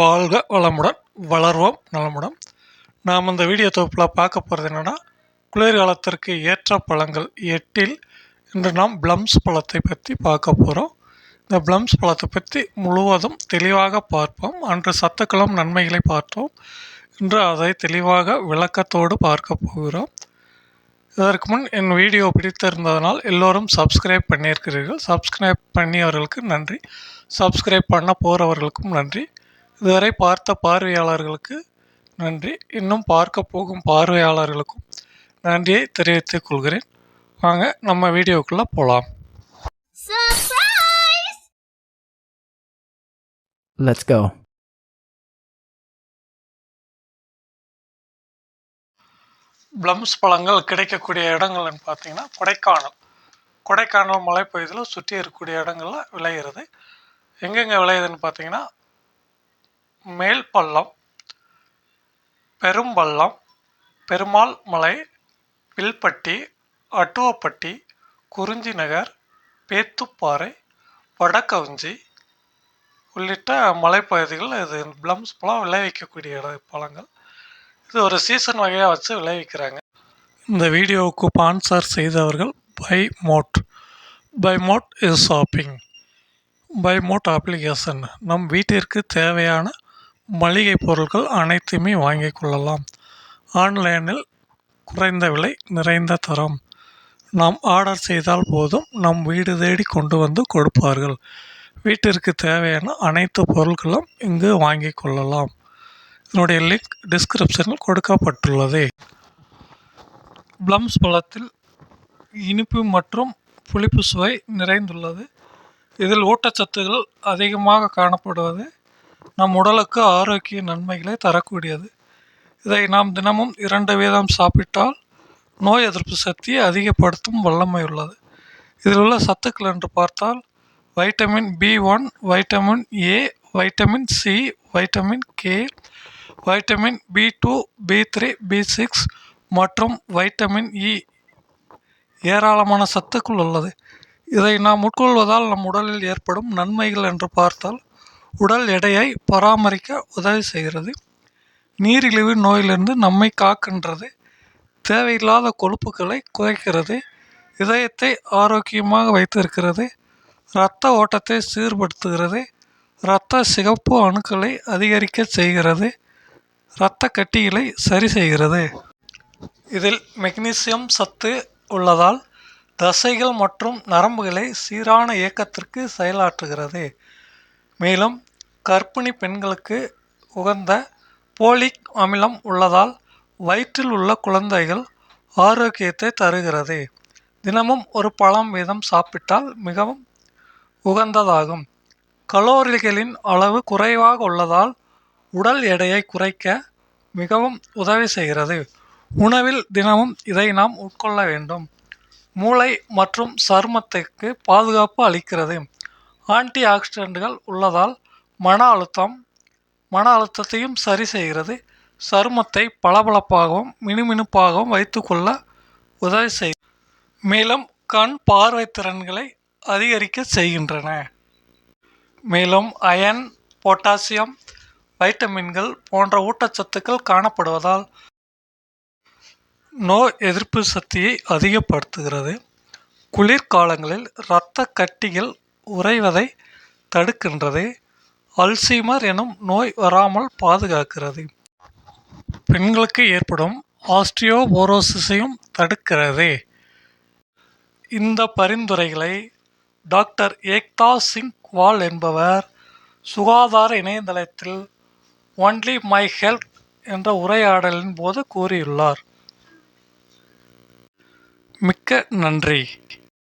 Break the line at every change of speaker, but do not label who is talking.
வாழ்க வளமுடன் வளர்வோம் நலமுடன். நாம் இந்த வீடியோ தொகுப்பில் பார்க்க போகிறது என்னென்னா குளிர்காலத்திற்கு ஏற்ற பழங்கள் எட்டில் இன்று நாம் ப்ளம்ஸ் பழத்தை பற்றி பார்க்க போகிறோம் இந்த ப்ளம்ஸ் பழத்தை பற்றி முழுவதும் தெளிவாக பார்ப்போம். அன்று சத்துக்களும் நன்மைகளை பார்த்தோம். இன்று அதை தெளிவாக விளக்கத்தோடு பார்க்க போகிறோம். இதற்கு முன் என் வீடியோ பிடித்திருந்ததனால் எல்லோரும் சப்ஸ்கிரைப் பண்ணியிருக்கிறீர்கள். சப்ஸ்கிரைப் பண்ணியவர்களுக்கு நன்றி. சப்ஸ்கிரைப் பண்ண போகிறவர்களுக்கும் நன்றி. இதுவரை பார்த்த பார்வையாளர்களுக்கு நன்றி. இன்னும் பார்க்க போகும் பார்வையாளர்களுக்கும் நன்றியை தெரிவித்துக் கொள்கிறேன். வாங்க நம்ம வீடியோக்குள்ளே போகலாம்!
Let's go.
ப்ளம்ஸ் பழங்கள் கிடைக்கக்கூடிய இடங்கள்னு பார்த்தீங்கன்னா கொடைக்கானல். கொடைக்கானல் மலைப்பகுதியில் சுற்றி இருக்கக்கூடிய இடங்கள்ல விளையிறது. எங்கெங்கே விளையுதுன்னு பார்த்தீங்கன்னா மேல் பள்ளம் பெரும்பள்ளம் பெருமாள் மலை வில்பட்டி அட்டுவப்பட்டி குறிஞ்சி நகர் பேத்துப்பாறை வடக்கவுஞ்சி உள்ளிட்ட மலைப்பகுதிகள் இது ப்ளம்ஸ் பழம் விளைவிக்கக்கூடிய இட பழங்கள். இது ஒரு சீசன் வகையாக வச்சு விளைவிக்கிறாங்க. இந்த வீடியோவுக்கு ஸ்பான்சர் செய்தவர்கள் buy mode buy mode is shopping buy mode application நம் வீட்டிற்கு தேவையான மளிகை பொருட்கள் அனைத்துமே வாங்கிக் கொள்ளலாம். ஆன்லைனில் குறைந்த விலை நிறைந்த தரம். நாம் ஆர்டர் செய்தால் போதும் நம் வீடு தேடி கொண்டு வந்து கொடுப்பார்கள். வீட்டிற்கு தேவையான அனைத்து பொருட்களும் இங்கு வாங்கிக் கொள்ளலாம். இதனுடைய லிங்க் டிஸ்கிரிப்ஷனில் கொடுக்கப்பட்டுள்ளது. ப்ளம்ஸ் பழத்தில் இனிப்பு மற்றும் புளிப்பு சுவை நிறைந்துள்ளது. இதில் ஊட்டச்சத்துகள் அதிகமாக காணப்படுவது நம் உடலுக்கு ஆரோக்கிய நன்மைகளை தரக்கூடியது. இதை நாம் தினமும் இரண்டு வீதம் சாப்பிட்டால் நோய் எதிர்ப்பு சக்தியை அதிகப்படுத்தும் வல்லமை உள்ளது. இதில் உள்ள சத்துக்கள் என்று பார்த்தால் vitamin B one vitamin A vitamin C vitamin K vitamin B two B three B six மற்றும் வைட்டமின் இ. ஏராளமான சத்துக்கள் உள்ளது. இதை நாம் உட்கொள்வதால் நம் உடலில் ஏற்படும் நன்மைகள் என்று பார்த்தால் உடல் எடையை பராமரிக்க உதவி செய்கிறது. நீரிழிவு நோயிலிருந்து நம்மை காக்கின்றது. தேவையில்லாத கொழுப்புகளை குறைக்கிறது. இதயத்தை ஆரோக்கியமாக வைத்திருக்கிறது. இரத்த ஓட்டத்தை சீர்படுத்துகிறது. இரத்த சிகப்பு அணுக்களை அதிகரிக்க செய்கிறது. இரத்த கட்டிகளை சரி செய்கிறது. இதில் மெக்னீசியம் சத்து உள்ளதால் தசைகள் மற்றும் நரம்புகளை சீரான இயக்கத்திற்கு செயலாற்றுகிறது. மேலும் கர்ப்பிணி பெண்களுக்கு உகந்த போலிக் அமிலம் உள்ளதால் வயிற்றில் உள்ள குழந்தைகள் ஆரோக்கியத்தை தருகிறது. தினமும் ஒரு பழம் வீதம் சாப்பிட்டால் மிகவும் உகந்ததாகும். கலோரிகளின் அளவு குறைவாக உள்ளதால் உடல் எடையை குறைக்க மிகவும் உதவி செய்கிறது. உணவில் தினமும் இதை நாம் உட்கொள்ள வேண்டும். மூளை மற்றும் சருமத்திற்கு பாதுகாப்பு அளிக்கிறது. ஆன்டி ஆக்சிடென்ட்கள் உள்ளதால் மன அழுத்தம் மன அழுத்தத்தையும் சரி செய்கிறது சருமத்தை பளபளப்பாகவும் மினுமினுப்பாகவும் வைத்துக்கொள்ள உதவி செய் மேலும் கண் பார்வை திறன்களை அதிகரிக்க செய்கின்றன. மேலும் அயன் பொட்டாசியம் வைட்டமின்கள் போன்ற ஊட்டச்சத்துக்கள் காணப்படுவதால் நோய் எதிர்ப்பு சக்தியை அதிகப்படுத்துகிறது. குளிர்காலங்களில் இரத்த கட்டிகள் உறைவதை தடுக்கின்றது. அல்சீமர் எனும் நோய் வராமல் பாதுகாக்கிறது. பெண்களுக்கு ஏற்படும் ஆஸ்டியோபோரோசிஸையும் தடுக்கிறது. இந்த பரிந்துரைகளை டாக்டர் ஏக்தா சிங் வால் என்பவர் சுகாதார இணையதளத்தில் ஒன்லி மை ஹெல்த் என்ற உரையாடலின் போது கூறியுள்ளார். மிக்க நன்றி.